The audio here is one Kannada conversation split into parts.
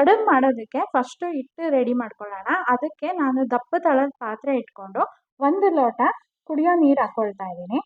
ಕಡುಬು ಮಾಡೋದಕ್ಕೆ ಫಸ್ಟು ಹಿಟ್ಟು ರೆಡಿ ಮಾಡ್ಕೊಳ್ಳೋಣ. ಅದಕ್ಕೆ ನಾನು ದಪ್ಪ ತಳದ ಪಾತ್ರೆ ಇಟ್ಕೊಂಡು ಒಂದು ಲೋಟ ಕುಡಿಯೋ ನೀರು ಹಾಕ್ಕೊಳ್ತಾ ಇದ್ದೀನಿ.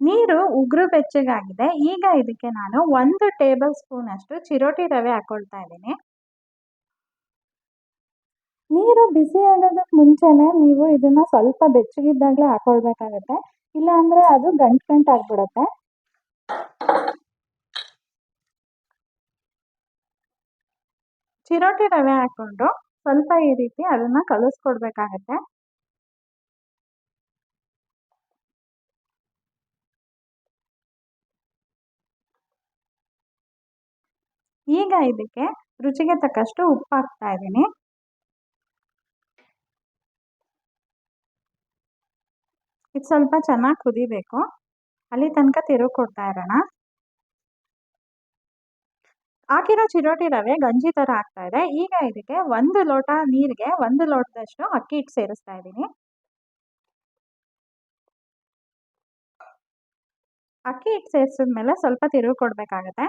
ನೀರು ಉಗುರು ಬೆಚ್ಚಗಾಗಿದೆ. ಈಗ ಇದಕ್ಕೆ ನಾನು ಒಂದು ಟೇಬಲ್ ಸ್ಪೂನ್ ಅಷ್ಟು ಚಿರೋಟಿ ರವೆ ಹಾಕ್ಕೊಳ್ತಾ ಇದ್ದೀನಿ. ನೀರು ಬಿಸಿ ಆಗೋದಕ್ಕೆ ಮುಂಚೆನೆ ನೀವು ಇದನ್ನ ಸ್ವಲ್ಪ ಬೆಚ್ಚಗಿದ್ದಾಗಲೇ ಹಾಕೊಳ್ಬೇಕಾಗತ್ತೆ. ಇಲ್ಲ ಅಂದ್ರೆ ಅದು ಗಂಟು ಗಂಟು ಆಗ್ಬಿಡುತ್ತೆ ಚಿರೋಟಿ ರವೆ ಹಾಕ್ಕೊಂಡು ಸ್ವಲ್ಪ ಈ ರೀತಿ ಅದನ್ನು ಕಲಿಸ್ಕೊಡ್ಬೇಕಾಗತ್ತೆ. ಈಗ ಇದಕ್ಕೆ ರುಚಿಗೆ ತಕ್ಕಷ್ಟು ಉಪ್ಪು ಹಾಕ್ತಾ ಇದ್ದೀನಿ. ಇದು ಸ್ವಲ್ಪ ಚೆನ್ನಾಗಿ ಕುದಿಬೇಕು. ಅಲ್ಲಿ ತನಕ ತಿರುಗಿ ಕೊಡ್ತಾ ಇರೋಣ. ಹಾಕಿರೋ ಚಿರೋಟಿ ರವೆ ಗಂಜಿ ಥರ ಆಗ್ತಾ ಇದೆ. ಈಗ ಇದಕ್ಕೆ ಒಂದು ಲೋಟ ನೀರಿಗೆ ಒಂದು ಲೋಟದಷ್ಟು ಅಕ್ಕಿ ಹಿಟ್ಟು ಸೇರಿಸ್ತಾ ಇದ್ದೀನಿ. ಅಕ್ಕಿ ಹಿಟ್ಟು ಸೇರಿಸಿದ್ಮೇಲೆ ಸ್ವಲ್ಪ ತಿರುವು ಕೊಡಬೇಕಾಗತ್ತೆ.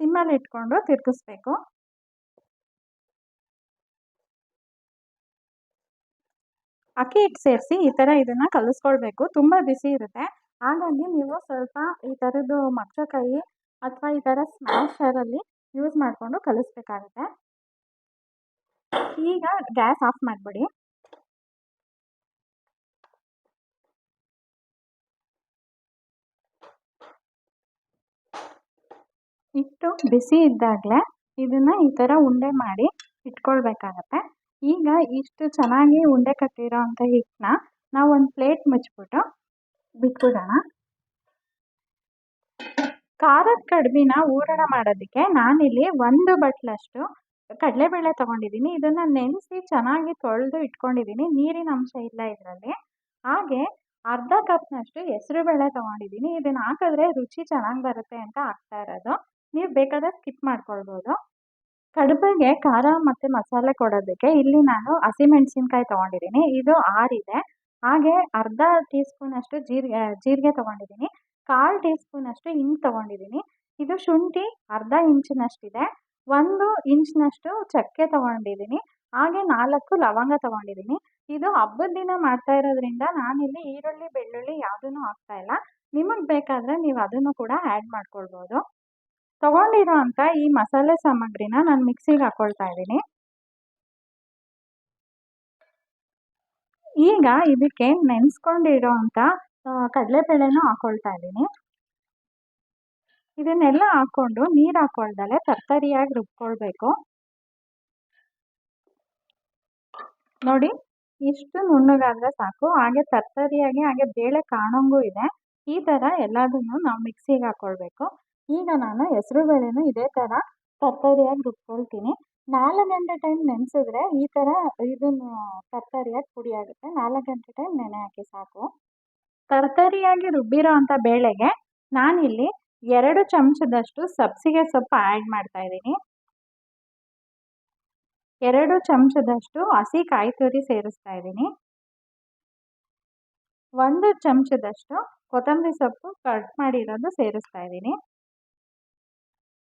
ಸಿಮ್ಮಲ್ಲಿ ಇಟ್ಕೊಂಡು ತಿರ್ಗಿಸ್ಬೇಕು. ಅಕ್ಕಿ ಹಿಟ್ಟು ಸೇರಿಸಿ ಈ ಥರ ಇದನ್ನು ಕಲಿಸ್ಕೊಳ್ಬೇಕು. ತುಂಬ ಬಿಸಿ ಇರುತ್ತೆ. ಹಾಗಾಗಿ ನೀವು ಸ್ವಲ್ಪ ಈ ಥರದ್ದು ಮಕ್ಕಳಕಾಯಿ ಅಥವಾ ಈ ಥರ ಸ್ಮ್ಯಾಶರಲ್ಲಿ ಯೂಸ್ ಮಾಡಿಕೊಂಡು ಕಲಿಸ್ಬೇಕಾಗುತ್ತೆ. ಈಗ ಗ್ಯಾಸ್ ಆಫ್ ಮಾಡಿಬಿಡಿ. ಹಿಟ್ಟು ಬಿಸಿ ಇದ್ದಾಗಲೇ ಇದನ್ನು ಈ ಥರ ಉಂಡೆ ಮಾಡಿ ಇಟ್ಕೊಳ್ಬೇಕಾಗತ್ತೆ. ಈಗ ಇಷ್ಟು ಚೆನ್ನಾಗಿ ಉಂಡೆ ಕಟ್ಟಿರೋ ಅಂಥ ಹಿಟ್ಟನ್ನ ನಾವು ಒಂದು ಪ್ಲೇಟ್ ಮುಚ್ಚಿಬಿಟ್ಟು ಬಿಟ್ಬಿಡೋಣ ಖಾರದ ಕಡ್ಬಿನ ಹೂರಣ ಮಾಡೋದಕ್ಕೆ ನಾನಿಲ್ಲಿ ಒಂದು ಬಟ್ಲಷ್ಟು ಕಡಲೆಬೇಳೆ ತೊಗೊಂಡಿದ್ದೀನಿ. ಇದನ್ನು ನೆನೆಸಿ ಚೆನ್ನಾಗಿ ತೊಳೆದು ಇಟ್ಕೊಂಡಿದ್ದೀನಿ. ನೀರಿನ ಅಂಶ ಇಲ್ಲ ಇದರಲ್ಲಿ. ಹಾಗೆ ಅರ್ಧ ಕಪ್ನಷ್ಟು ಹೆಸರುಬೇಳೆ ತೊಗೊಂಡಿದ್ದೀನಿ. ಇದನ್ನು ಹಾಕಿದ್ರೆ ರುಚಿ ಚೆನ್ನಾಗಿ ಬರುತ್ತೆ ಅಂತ ಹಾಕ್ತಾ ಇರೋದು. ನೀವು ಬೇಕಾದ್ರೆ ಸ್ಕಿಪ್ ಮಾಡ್ಕೊಳ್ಬೋದು. ಕಡುಬಿಗೆ ಖಾರ ಮತ್ತು ಮಸಾಲೆ ಕೊಡೋದಕ್ಕೆ ಇಲ್ಲಿ ನಾನು ಹಸಿಮೆಣ್ಸಿನ್ಕಾಯಿ ತೊಗೊಂಡಿದ್ದೀನಿ. ಇದು ಆರಿದೆ. ಹಾಗೆ ಅರ್ಧ ಟೀ ಸ್ಪೂನಷ್ಟು ಜೀರಿಗೆ ಜೀರಿಗೆ ತೊಗೊಂಡಿದ್ದೀನಿ. ಕಾಲು ಟೀ ಸ್ಪೂನಷ್ಟು ಹಿಂಗೆ ತೊಗೊಂಡಿದ್ದೀನಿ. ಇದು ಶುಂಠಿ ಅರ್ಧ ಇಂಚಿನಷ್ಟಿದೆ. ಒಂದು ಇಂಚಿನಷ್ಟು ಚಕ್ಕೆ ತೊಗೊಂಡಿದ್ದೀನಿ. ಹಾಗೆ ನಾಲ್ಕು ಲವಂಗ ತೊಗೊಂಡಿದ್ದೀನಿ. ಇದು ಹಬ್ಬದ ದಿನ ಮಾಡ್ತಾ ಇರೋದ್ರಿಂದ ನಾನಿಲ್ಲಿ ಈರುಳ್ಳಿ, ಬೆಳ್ಳುಳ್ಳಿ ಯಾವುದೂ ಹಾಕ್ತಾ ಇಲ್ಲ. ನಿಮಗೆ ಬೇಕಾದರೆ ನೀವು ಅದನ್ನು ಕೂಡ ಆ್ಯಡ್ ಮಾಡ್ಕೊಳ್ಬೋದು. ತಗೊಂಡಿರೋ ಅಂಥ ಈ ಮಸಾಲೆ ಸಾಮಗ್ರಿನ ನಾನು ಮಿಕ್ಸಿಗೆ ಹಾಕ್ಕೊಳ್ತಾ ಇದ್ದೀನಿ. ಈಗ ಇದಕ್ಕೆ ನೆನೆಸ್ಕೊಂಡಿರೋ ಅಂಥ ಕಡಲೆಬೇಳೆನೂ ಹಾಕ್ಕೊಳ್ತಾ ಇದ್ದೀನಿ. ಇದನ್ನೆಲ್ಲ ಹಾಕ್ಕೊಂಡು ನೀರು ಹಾಕ್ಕೊಳ್ದಲೆ ತರ್ತರಿಯಾಗಿ ರುಬ್ಕೊಳ್ಬೇಕು. ನೋಡಿ, ಇಷ್ಟು ನುಣ್ಣಗಾದರೆ ಸಾಕು. ಹಾಗೆ ತರ್ತರಿಯಾಗಿ, ಹಾಗೆ ಬೇಳೆ ಕಾಣೋಂಗೂ ಇದೆ. ಈ ಥರ ಎಲ್ಲದನ್ನು ನಾವು ಮಿಕ್ಸಿಗೆ ಹಾಕ್ಕೊಳ್ಬೇಕು ಈಗ ನಾನು ಹೆಸರು ಬೇಳೆನೂ ಇದೇ ಥರ ತರಕಾರಿಯಾಗಿ ರುಬ್ಕೊಳ್ತೀನಿ. ನಾಲ್ಕು ಗಂಟೆ ಟೈಮ್ ನೆನೆಸಿದ್ರೆ ಈ ಥರ ಇದನ್ನು ತರಕಾರಿಯಾಗಿ ಪುಡಿ ಆಗುತ್ತೆ. ನಾಲ್ಕು ಗಂಟೆ ಟೈಮ್ ನೆನೆ ಹಾಕಿ ಸಾಕು. ತರಕಾರಿಯಾಗಿ ರುಬ್ಬಿರೋ ಅಂಥ ಬೇಳೆಗೆ ನಾನಿಲ್ಲಿ ಎರಡು ಚಮಚದಷ್ಟು ಸಬ್ಸಿಗೆ ಸೊಪ್ಪು ಆ್ಯಡ್ ಮಾಡ್ತಾ ಇದ್ದೀನಿ. ಎರಡು ಚಮಚದಷ್ಟು ಹಸಿ ಕಾಯಿ ತುರಿ ಸೇರಿಸ್ತಾ ಇದ್ದೀನಿ. ಒಂದು ಚಮಚದಷ್ಟು ಕೊತ್ತಂಬರಿ ಸೊಪ್ಪು ಕಟ್ ಮಾಡಿರೋದು ಸೇರಿಸ್ತಾ ಇದ್ದೀನಿ.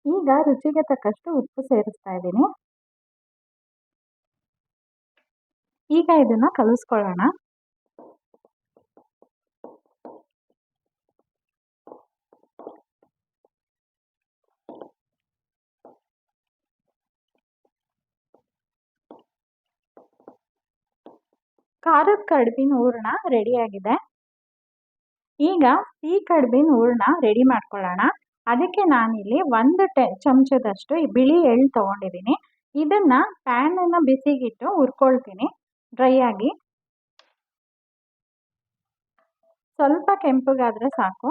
ಈಗ ರುಚಿಗೆ ತಕ್ಕಷ್ಟು ಉಪ್ಪು ಸೇರಿಸ್ತಾ ಇದ್ದೀನಿ. ಈಗ ಇದನ್ನು ಕಲಿಸ್ಕೊಳ್ಳೋಣ. ಖಾರದ ಕಡುಬಿನ ರೆಡಿ ಆಗಿದೆ. ಈಗ ಸಿಹಿ ಕಡ್ಬಿನ ಹೂರ್ಣ ರೆಡಿ ಮಾಡ್ಕೊಳ್ಳೋಣ. ಅದಕ್ಕೆ ನಾನಿಲ್ಲಿ ಒಂದು ಟೆ, ಚಮಚದಷ್ಟು ಬಿಳಿ ಎಳ್ಳು ತೊಗೊಂಡಿದ್ದೀನಿ. ಇದನ್ನು ಪ್ಯಾನನ್ನು ಬಿಸಿಗಿಟ್ಟು ಹುರ್ಕೊಳ್ತೀನಿ ಡ್ರೈ ಆಗಿ. ಸ್ವಲ್ಪ ಕೆಂಪಗಾದರೆ ಸಾಕು.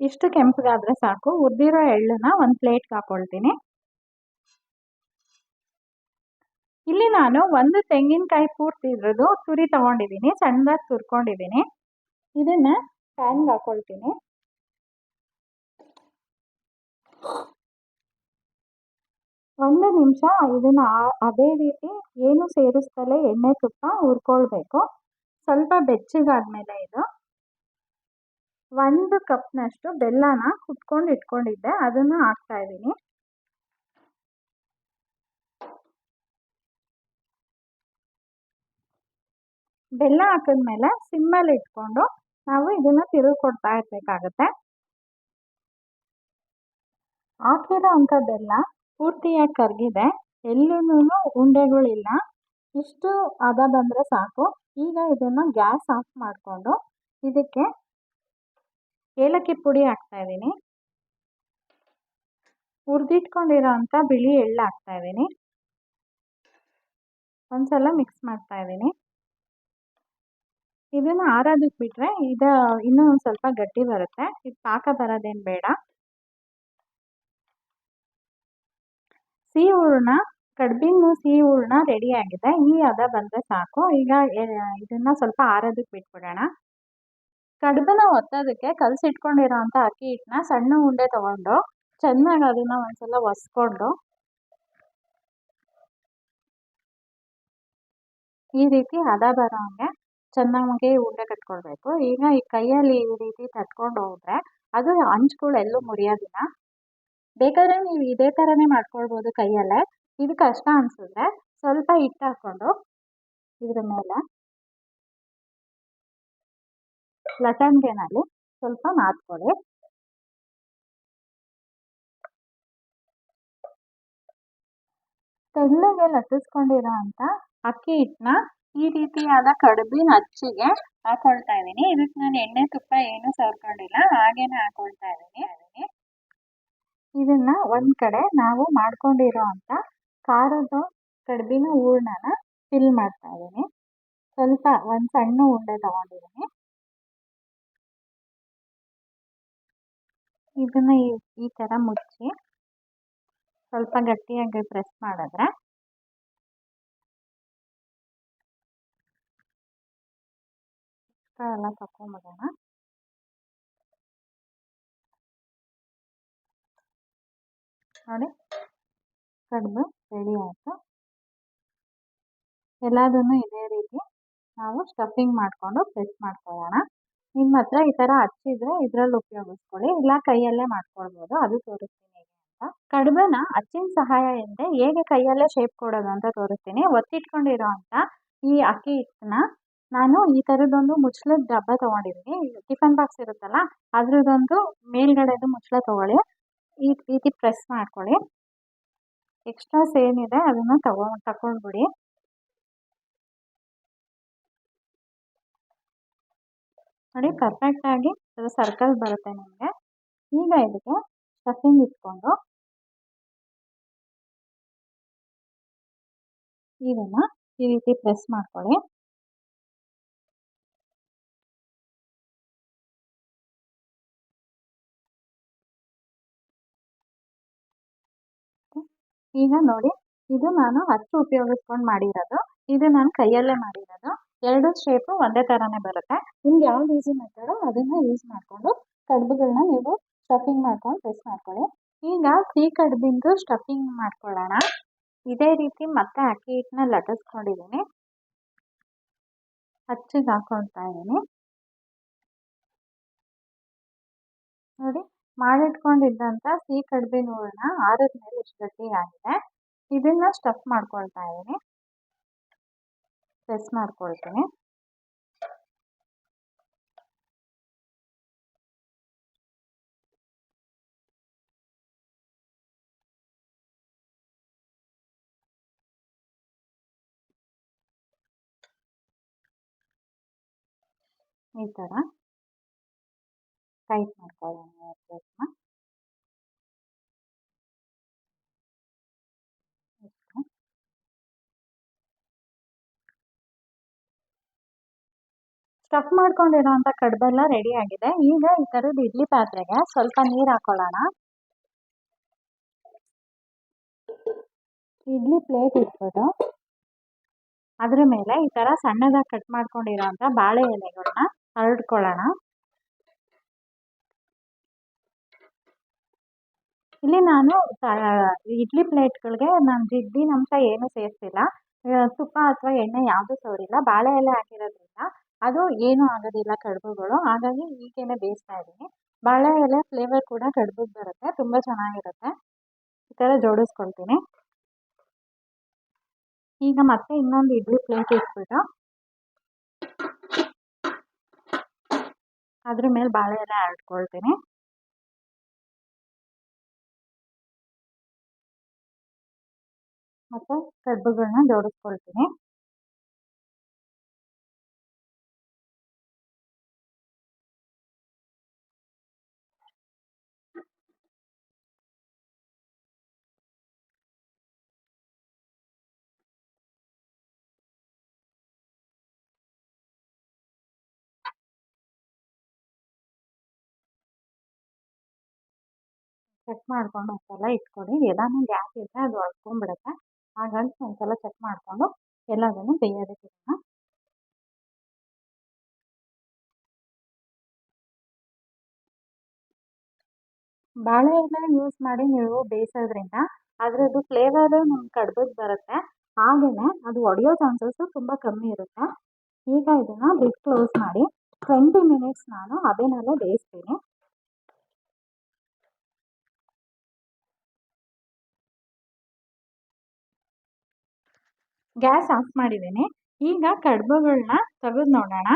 ಇಷ್ಟು ಕೆಂಪಗಾದರೆ ಸಾಕು. ಹುರಿದಿರೋ ಎಳ್ಳನ್ನ ಒಂದು ಪ್ಲೇಟ್ಗೆ ಹಾಕ್ಕೊಳ್ತೀನಿ ಇಲ್ಲಿ ನಾನು ಒಂದು ತೆಂಗಿನಕಾಯಿ ಪೂರ್ತಿ ಇದ್ರದ್ದು ತುರಿ ತೊಗೊಂಡಿದ್ದೀನಿ. ಸಣ್ಣದಾಗಿ ತುರ್ಕೊಂಡಿದ್ದೀನಿ. ಇದನ್ನು ಪ್ಯಾನ್ಗೆ ಹಾಕ್ಕೊಳ್ತೀನಿ ಒಂದು ನಿಮಿಷ, ಇದನ್ನು ಅದೇ ರೀತಿ ಏನು ಸೇರಿಸ್ತಲೇ ಎಣ್ಣೆ ತುಪ್ಪ ಹುರ್ಕೊಳ್ಬೇಕು. ಸ್ವಲ್ಪ ಬೆಚ್ಚಗಾದ್ಮೇಲೆ ಇದು ಒಂದು ಕಪ್ನಷ್ಟು ಬೆಲ್ಲನ ಕುಟ್ಕೊಂಡು ಇಟ್ಕೊಂಡಿದ್ದೆ, ಅದನ್ನು ಹಾಕ್ತಾ ಇದ್ದೀನಿ. ಬೆಲ್ಲ ಹಾಕಿದ್ಮೇಲೆ ಸಿಮ್ಮಲ್ಲಿ ಇಟ್ಕೊಂಡು ನಾವು ಇದನ್ನು ತಿರುಗಿ ಕೊಡ್ತಾ ಇರ್ಬೇಕಾಗತ್ತೆ. ಹಾಕಿರೋ ಅಂಥ ಬೆಲ್ಲ ಪೂರ್ತಿಯಾಗಿ ಕರಗಿದೆ ಎಲ್ಲೂ ಉಂಡೆಗಳಿಲ್ಲ. ಇಷ್ಟು ಹದ ಬಂದರೆ ಸಾಕು. ಈಗ ಇದನ್ನು ಗ್ಯಾಸ್ ಆಫ್ ಮಾಡಿಕೊಂಡು ಇದಕ್ಕೆ ಏಲಕ್ಕಿ ಪುಡಿ ಹಾಕ್ತಾ ಇದ್ದೀನಿ. ಹುರಿದಿಟ್ಕೊಂಡಿರೋ ಅಂಥ ಬಿಳಿ ಎಳ್ಳು ಹಾಕ್ತಾ ಇದ್ದೀನಿ. ಒಂದ್ಸಲ ಮಿಕ್ಸ್ ಮಾಡ್ತಾ ಇದ್ದೀನಿ. ಇದನ್ನು ಆರೋದಕ್ಕೆ ಬಿಟ್ಟರೆ ಇದು ಇನ್ನೂ ಒಂದು ಸ್ವಲ್ಪ ಗಟ್ಟಿ ಬರುತ್ತೆ. ಇದು ಪಾಕ ಬರೋದೇನು ಬೇಡ. ಸಿಹಿ ಹೂರಣ ಕಡ್ಬಿನ ಸಿಹಿ ಹೂರಣ ರೆಡಿ ಆಗಿದೆ. ಈ ಹದ ಬಂದರೆ ಸಾಕು. ಈಗ ಇದನ್ನು ಸ್ವಲ್ಪ ಆರೋದಕ್ಕೆ ಬಿಟ್ಬಿಡೋಣ. ಕಡುಬನ್ನ ಒತ್ತೋದಕ್ಕೆ ಕಲಸಿಟ್ಕೊಂಡಿರೋ ಅಂಥ ಅಕ್ಕಿ ಹಿಟ್ಟನ್ನ ಸಣ್ಣ ಉಂಡೆ ತಗೊಂಡು, ಚೆನ್ನಾಗಿ ಅದನ್ನ ಒಂದ್ಸಲ ಒಸ್ಕೊಂಡು, ಈ ರೀತಿ ಹದ ಬರೋ ಚೆನ್ನಾಗಿ ಉಂಡೆ ಕಟ್ಕೊಳ್ಬೇಕು. ಈಗ ಈ ಕೈಯಲ್ಲಿ ಈ ರೀತಿ ತಟ್ಕೊಂಡು ಹೋದ್ರೆ, ಅದು ಎಲ್ಲೂ ಮುರಿಯೋದಿಲ್ಲ. ಬೇಕಾದ್ರೆ ನೀವು ಇದೇ ಥರನೇ ಮಾಡ್ಕೊಳ್ಬೋದು ಕೈಯಲ್ಲೇ. ಇದು ಕಷ್ಟ ಅನಿಸಿದ್ರೆ ಸ್ವಲ್ಪ ಹಿಟ್ಟು ಹಾಕ್ಕೊಂಡು ಇದ್ರ ಮೇಲೆ ಲಟನ್ಗೆನಲ್ಲಿ ಸ್ವಲ್ಪ ನಾದ್ಕೊಳ್ಳಿ ತೆಳ್ಳಗೆ ಲಟ್ಟಿಸ್ಕೊಂಡಿರೋ ಅಂತ ಅಕ್ಕಿ ಹಿಟ್ಟನ್ನ ಈ ರೀತಿಯಾದ ಕಡುಬಿನ ಅಚ್ಚಿಗೆ ಹಾಕೊಳ್ತಾ ಇದ್ದೀನಿ. ಇದಕ್ಕೆ ನಾನು ಎಣ್ಣೆ ತುಪ್ಪ ಏನೂ ಸೇರ್ಕೊಂಡಿಲ್ಲ, ಹಾಗೇನೆ ಹಾಕೊಳ್ತಾ ಇದ್ದೀನಿ. ಇದನ್ನ ಒಂದ್ ಕಡೆ ನಾವು ಮಾಡ್ಕೊಂಡಿರೋ ಅಂತ ಖಾರದ ಕಡುಬಿನ ಹೂರ್ಣನ ಫಿಲ್ ಮಾಡ್ತಾ ಇದ್ದೀನಿ. ಸ್ವಲ್ಪ ಒಂದು ಸಣ್ಣ ಉಂಡೆ ತಗೊಂಡಿದ್ದೀನಿ. ಇದನ್ನ ಈ ಥರ ಮುಚ್ಚಿ ಸ್ವಲ್ಪ ಗಟ್ಟಿಯಾಗಿ ಪ್ರೆಸ್ ಮಾಡಿದ್ರೆ ಎಲ್ಲ ತಕೊಂಬಿಡೋಣ ನೋಡಿ ಕಡಿಮೆ ರೆಡಿ ಆಯಿತು? ಎಲ್ಲದನ್ನು ಇದೇ ರೀತಿ ನಾವು ಸ್ಟಫಿಂಗ್ ಮಾಡಿಕೊಂಡು ಪ್ರೆಸ್ ಮಾಡ್ಕೊಳ್ಳೋಣ. ನಿಮ್ಮ ಹತ್ರ ಈ ಥರ ಹಚ್ಚಿದ್ರೆ ಇದರಲ್ಲಿ ಉಪಯೋಗಿಸ್ಕೊಳ್ಳಿ, ಇಲ್ಲ ಕೈಯಲ್ಲೇ ಮಾಡ್ಕೊಳ್ಬೋದು, ಅದು ತೋರಿಸ್ತೀನಿ ಅಂತ. ಕಡಿಮೆನ ಅಚ್ಚಿನ ಸಹಾಯ ಇಲ್ಲದೆ ಹೇಗೆ ಕೈಯಲ್ಲೇ ಶೇಪ್ ಕೊಡೋದು ಅಂತ ತೋರಿಸ್ತೀನಿ. ಒತ್ತಿಟ್ಕೊಂಡಿರೋ ಅಂತ ಈ ಅಕ್ಕಿ ಹಿಟ್ಟನ್ನ ನಾನು ಈ ಥರದೊಂದು ಮುಚ್ಚಳದ ಡಬ್ಬ ತೊಗೊಂಡಿದ್ದೀನಿ. ಟಿಫನ್ ಬಾಕ್ಸ್ ಇರುತ್ತಲ್ಲ, ಅದ್ರದ್ದೊಂದು ಮೇಲ್ಗಡೆದು ಮುಚ್ಚಳ ತೊಗೊಳ್ಳಿ. ಈ ರೀತಿ ಪ್ರೆಸ್ ಮಾಡ್ಕೊಳ್ಳಿ. ಎಕ್ಸ್ಟ್ರಾಸ್ ಏನಿದೆ ಅದನ್ನು ತಗೊ ತಗೊಂಡ್ಬಿಡಿ ನೋಡಿ ಪರ್ಫೆಕ್ಟಾಗಿ ಅದು ಸರ್ಕಲ್ ಬರುತ್ತೆ ನಿಮಗೆ. ಈಗ ಇದಕ್ಕೆ ಸ್ಟಫಿಂಗ್ ಇಟ್ಕೊಂಡು ಇದನ್ನು ಈ ರೀತಿ ಪ್ರೆಸ್ ಮಾಡ್ಕೊಳ್ಳಿ. ಈಗ ನೋಡಿ, ಇದು ನಾನು ಹಚ್ಚು ಉಪಯೋಗಿಸ್ಕೊಂಡು ಮಾಡಿರೋದು. ಇದು ನಾನು ಕೈಯಲ್ಲೇ ಮಾಡಿರೋದು. ಎರಡು ಶೇಪು ಒಂದೇ ಥರನೇ ಬರುತ್ತೆ. ನಿಮ್ಗೆ ಯಾವ್ದು ಈಸಿ ಮಾಡ್ತಾರೋ ಅದನ್ನು ಯೂಸ್ ಮಾಡಿಕೊಂಡು ಕಡುಬುಗಳನ್ನ ನೀವು ಸ್ಟಫಿಂಗ್ ಮಾಡ್ಕೊಂಡು ಪ್ರೆಸ್ ಮಾಡ್ಕೊಳ್ಳಿ. ಈಗ ಸಿಹಿ ಕಡುಬಿಂದು ಸ್ಟಫಿಂಗ್ ಮಾಡ್ಕೊಳ್ಳೋಣ. ಇದೇ ರೀತಿ ಮತ್ತೆ ಅಕ್ಕಿ ಹಿಟ್ಟನ್ನ ಲಟ್ಟಿಸ್ಕೊಂಡಿದ್ದೀನಿ. ಹಚ್ಚಿಗೆ ಹಾಕೊಳ್ತಾ ಇದ್ದೀನಿ. ನೋಡಿ ಮಾಡಿಟ್ಕೊಂಡಿದ್ದಂಥ ಸಿಹಿ ಕಡ್ಬಿನ ಹೂರಣ ಆರದ ಮೇಲೆ ಇಷ್ಟು ಗಟ್ಟಿಯಾಗಿದೆ ಇದನ್ನ ಸ್ಟಫ್ ಮಾಡ್ಕೊಳ್ತಾ ಇದ್ದೀನಿ. ಪ್ರೆಸ್ ಮಾಡ್ಕೊಳ್ತೀನಿ. ಈ ಥರ ಟೈಟ್ ಮಾಡ್ಕೊಳ್ಳೋಣ ಪ್ಲೇಟ್ನ ಸ್ಟಫ್ ಮಾಡ್ಕೊಂಡಿರೋಂಥ ಕಡಬೆಲ್ಲ ಕಡುಬೆಲ್ಲ ರೆಡಿ ಆಗಿದೆ. ಈಗ ಈ ಥರದ್ದು ಇಡ್ಲಿ ಪಾತ್ರೆಗೆ ಸ್ವಲ್ಪ ನೀರು ಹಾಕೊಳ್ಳೋಣ. ಇಡ್ಲಿ ಪ್ಲೇಟ್ ಇಟ್ಬಿಟ್ಟು ಅದ್ರ ಮೇಲೆ ಈ ಥರ ಸಣ್ಣದಾಗಿ ಕಟ್ ಮಾಡ್ಕೊಂಡಿರೋಂಥ ಬಾಳೆ ಎಲೆಗಳನ್ನ ಹರಡ್ಕೊಳ್ಳೋಣ. ಇಲ್ಲಿ ನಾನು ಇಡ್ಲಿ ಪ್ಲೇಟ್ಗಳಿಗೆ ನಾನು ಜಿಡ್ಡಿನ ಅಂಶ ಏನೂ ಸೇರಿಸಿಲ್ಲ. ತುಪ್ಪ ಅಥವಾ ಎಣ್ಣೆ ಯಾವುದೂ ಸವರಿಲ್ಲ ಬಾಳೆ ಎಲೆ ಹಾಕಿರೋದ್ರಿಂದ ಅದು ಏನೂ ಆಗೋದಿಲ್ಲ ಕಡುಬುಗಳು. ಹಾಗಾಗಿ ಹೀಗೇ ಬೇಯಿಸ್ತಾ ಇದ್ದೀನಿ. ಬಾಳೆ ಎಲೆ ಫ್ಲೇವರ್ ಕೂಡ ಕಡ್ಬುಗೆ ಬರುತ್ತೆ. ತುಂಬ ಚೆನ್ನಾಗಿರುತ್ತೆ. ಈ ಥರ ಜೋಡಿಸ್ಕೊಳ್ತೀನಿ. ಈಗ ಮತ್ತೆ ಇನ್ನೊಂದು ಇಡ್ಲಿ ಪ್ಲೇಟ್ ಇಟ್ಬಿಟ್ಟು ಅದ್ರ ಮೇಲೆ ಬಾಳೆ ಎಲೆ ಹರಡ್ಕೊಳ್ತೀನಿ ಮತ್ತು ಕಡುಬುಗಳನ್ನ ಜೋಡಿಸ್ಕೊಳ್ತೀನಿ. ಚೆಕ್ ಮಾಡ್ಕೊಂಡು ಒಂದ್ಸಲ ಇಟ್ಕೊಳ್ಳಿ ಎಲ್ಲನೂ ಗ್ಯಾಸ್ ಇದ್ದರೆ ಅದು ಅಳ್ಕೊಂಬಿಡುತ್ತೆ ಹಾಗಾಗಿ ಒಂದ್ಸಲ ಚೆಕ್ ಮಾಡಿಕೊಂಡು ಎಲ್ಲದನ್ನು ಬೇಯೋದಕ್ಕೆ ಬಾಳೆ ಎಲೆ ಯೂಸ್ ಮಾಡಿ ನೀವು ಬೇಯಿಸೋದ್ರಿಂದ ಅದರದ್ದು ಫ್ಲೇವರು ನಮ್ಗೆ ಕಡ್ಬುಗೆ ಬರುತ್ತೆ. ಹಾಗೆಯೇ ಅದು ಒಡೆಯೋ ಚಾನ್ಸಸ್ಸು ತುಂಬ ಕಮ್ಮಿ ಇರುತ್ತೆ. ಈಗ ಇದನ್ನು ಲಿಡ್ ಕ್ಲೋಸ್ ಮಾಡಿ ಟ್ವೆಂಟಿ ಮಿನಿಟ್ಸ್ ನಾನು ಹಬೆನಲ್ಲೇ ಬೇಯಿಸ್ತೀನಿ. ಗ್ಯಾಸ್ ಆಫ್ ಮಾಡಿದ್ದೀನಿ. ಈಗ ಕಡುಬುಗಳನ್ನ ತೆಗೆದು ನೋಡೋಣ.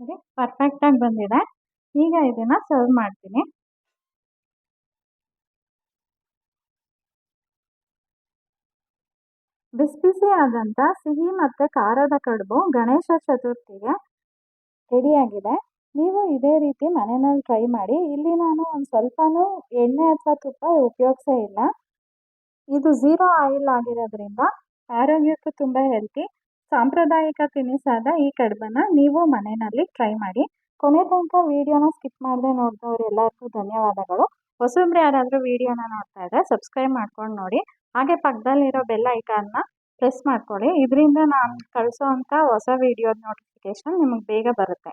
ನೋಡಿ ಪರ್ಫೆಕ್ಟಾಗಿ ಬಂದಿದೆ. ಈಗ ಇದನ್ನು ಸರ್ವ್ ಮಾಡ್ತೀನಿ. ಬಿಸಿ ಬಿಸಿ ಆದಂಥ ಸಿಹಿ ಮತ್ತು ಖಾರದ ಕಡುಬು ಗಣೇಶ ಚತುರ್ಥಿಗೆ ರೆಡಿಯಾಗಿದೆ. ನೀವು ಇದೇ ರೀತಿ ಮನೆಯಲ್ಲಿ ಟ್ರೈ ಮಾಡಿ. ಇಲ್ಲಿ ನಾನು ಒಂದು ಸ್ವಲ್ಪನೂ ಎಣ್ಣೆ ಅಥವಾ ತುಪ್ಪ ಉಪಯೋಗಿಸೇ ಇಲ್ಲ. ಇದು ಝೀರೋ ಆಯಿಲ್ ಆಗಿರೋದ್ರಿಂದ ಆರೋಗ್ಯಕ್ಕೂ ತುಂಬ ಹೆಲ್ತಿ ಸಾಂಪ್ರದಾಯಿಕ ತಿನಿಸಾದ ಈ ಕಡುಬನ್ನು ನೀವು ಮನೆಯಲ್ಲಿ ಟ್ರೈ ಮಾಡಿ. ಕೊನೆ ತನಕ ವಿಡಿಯೋನ ಸ್ಕಿಪ್ ಮಾಡದೆ ನೋಡಿದವ್ರು ಎಲ್ಲರಿಗೂ ಧನ್ಯವಾದಗಳು. ಹೊಸಬ್ರು ಯಾರಾದರೂ ವೀಡಿಯೋನ ನೋಡ್ತಾ ಇದ್ರೆ ಸಬ್ಸ್ಕ್ರೈಬ್ ಮಾಡ್ಕೊಂಡು ನೋಡಿ. ಹಾಗೆ ಪಕ್ಕದಲ್ಲಿರೋ ಬೆಲ್ ಐಕಾನ್ನ ಪ್ರೆಸ್ ಮಾಡ್ಕೊಳ್ಳಿ. ಇದರಿಂದ ನಾನು ಕಳಿಸೋ ಅಂಥ ಹೊಸ ವೀಡಿಯೋದ ನೋಟಿಫಿಕೇಷನ್ ನಿಮಗೆ ಬೇಗ ಬರುತ್ತೆ.